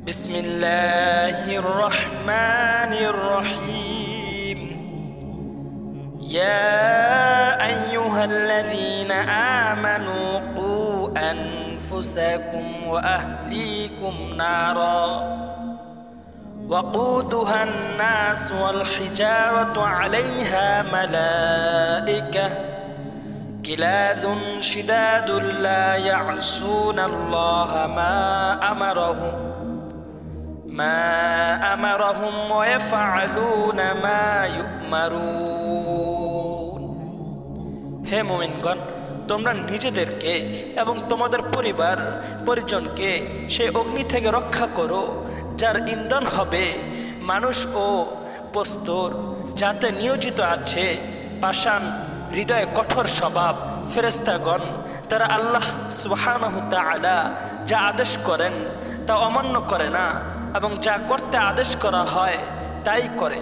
بسم الله الرحمن الرحيم. يا أيها الذين آمنوا قوا أنفسكم وأهليكم نارا وقودها الناس والحجارة عليها ملائكة. كلاذ شداد لا يعصون الله ما أمرهم. হে মোমিনগণ, তোমরা নিজেদেরকে এবং তোমাদের পরিবার, পরিজনকে সে অগ্নি থেকে রক্ষা করো, যার ইন্ধন হবে মানুষ ও প্রস্তর যাতে নিয়োজিত আছে পাষাণ হৃদয়ে কঠোর স্বভাব ফেরেস্তাগণ তারা আল্লাহ সুবাহানহুতা আলা যা আদেশ করেন তা অমান্য করে না। এবং যা করতে আদেশ করা হয় তাই করে।